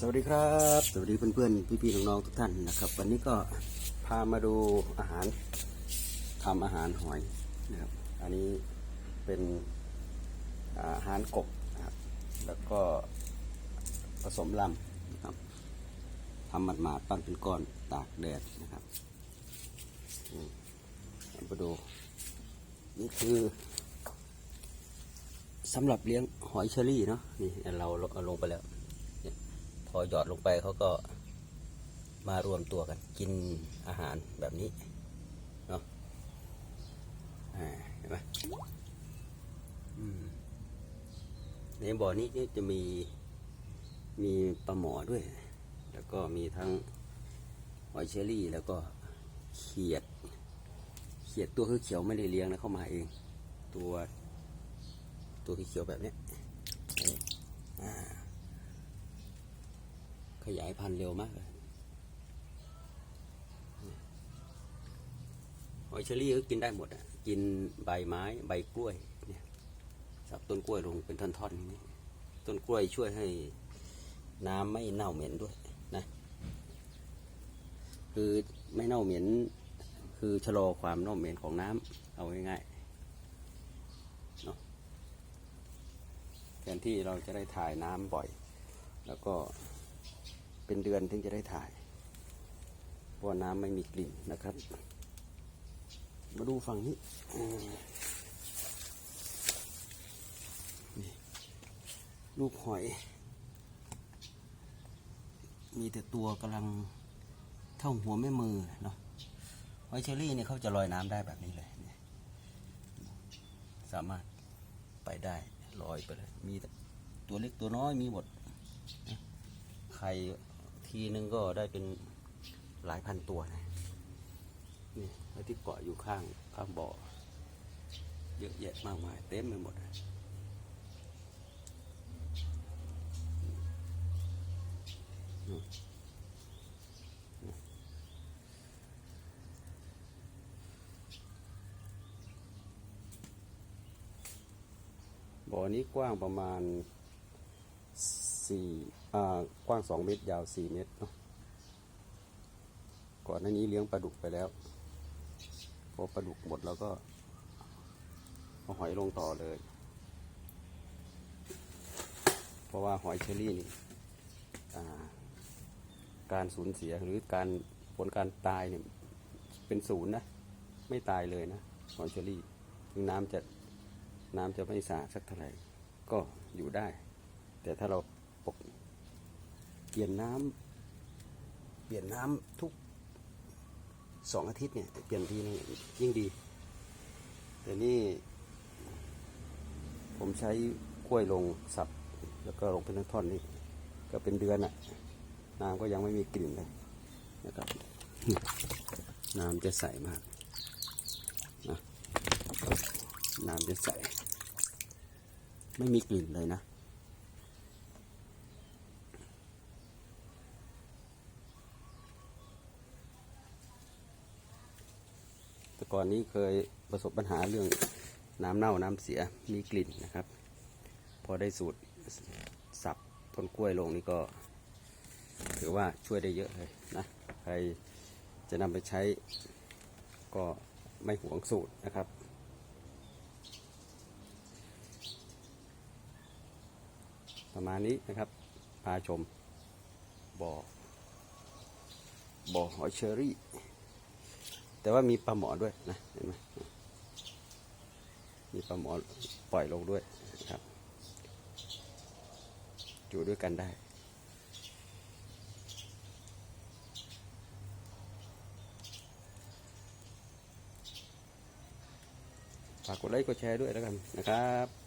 สวัสดีครับ สวัสดีเพื่อนๆ พี่ๆ น้องๆ ทุกท่านนะครับ วันนี้ก็พามาดูอาหารทำอาหารหอยนะครับ อันนี้เป็นอาหารกบนะครับ แล้วก็ผสมลำนะครับทำหมาดๆปั้นเป็นก้อนตากแดดนะครับมาดูนี่คือสำหรับเลี้ยงหอยเชอรี่เนาะนี่เราเอาลงไปแล้ว อหยอดลงไปเขาก็มารวมตัวกัน กินอาหารแบบนี้เนาะเห็นไหมในบ่อนี้จะมีมีปลาหมอด้วย แล้วก็มีทั้งหอยเชอรี่ แล้วก็เขียด เขียดตัวคือเขียวไม่ได้เลี้ยงนะเข้ามาเอง ตัว ตัวเขียวแบบนี้ยนี่อ่า ขยายพันธุ์เร็วมากเลยหอยเชอรี่ก็กินได้หมดอะ กินใบไม้ใบกล้วยเนี่ยสับต้นกล้วยลงเป็นท่อนๆอย่างนี้ต้นกล้วยช่วยให้น้ำไม่เน่าเหม็นด้วยนะ คือไม่เน่าเหม็น คือชะลอความเน่าเหม็นของน้ำเอาง่ายๆเนาะแทนที่เราจะได้ถ่ายน้ำบ่อย แล้วก็ เป็นเดือนถึงจะได้ถ่ายเพราะน้ำไม่มีกลิ่นนะครับ มาดูฝั่งนี้นี่ลูกหอย มีแต่ตัวกำลังเท่าหัวแม่มือเนาะหอยเชอรี่เนี่ยเขาจะลอยน้ำได้แบบนี้เลย สามารถไปได้ลอยไปเลย มีแต่ตัวเล็กตัวน้อยมีหมดไข่ ทีนึงก็ได้เป็นหลายพันตัวนะนี่แล้วที่เกาะอยู่ข้างข้างบ่อ เยอะแยะมากมาย เต็มไปหมดนะบ่อนี้กว้างประมาณ สี่กว้างสองเมตร ยาวสี่เมตรเนาะก่อนหน้านี้เลี้ยงปลาดุกไปแล้ว พอปลาดุกหมดแล้วก็เอาหอยลงต่อเลย เพราะว่าหอยเชอรี่นี่การสูญเสียหรือการผลการตายเนี่ยเป็นศูนย์นะ ไม่ตายเลยนะ หอยเชอรี่ถึงน้ำจะน้ำจะไม่สะอาดสักเท่าไหร่ก็อยู่ได้ แต่ถ้าเรา ปกเปลี่ยนน้ำเปลี่ยนน้ำทุกสองอาทิตย์เนี่ยเปลี่ยนทีนึงยิ่งดี แต่นี่ผมใช้กล้วยลงสับ แล้วก็ลงเป็นท่อนนี่ก็เป็นเดือนอะน้ำก็ยังไม่มีกลิ่นเลยนะครับน้ำจะใสมากนะน้ำจะใส ไม่มีกลิ่นเลยนะ แต่ก่อนนี้เคยประสบปัญหาเรื่องน้ำเน่าน้ำเสียมีกลิ่นนะครับ พอได้สูตรสับต้นกล้วยลงนี่ก็ ถือว่าช่วยได้เยอะเลยนะใครจะนำไปใช้ก็ไม่หวงสูตรนะครับประมาณนี้นะครับ พาชมบ่อบ่อหอยเชอรี่ แต่ว่ามีปลาหมอด้วยนะเห็นไหมมีปลาหมอปล่อยลงด้วยนะครับ อยู่ด้วยกันได้ฝากกดไลค์กดแชร์ด้วยแล้วกันนะครับ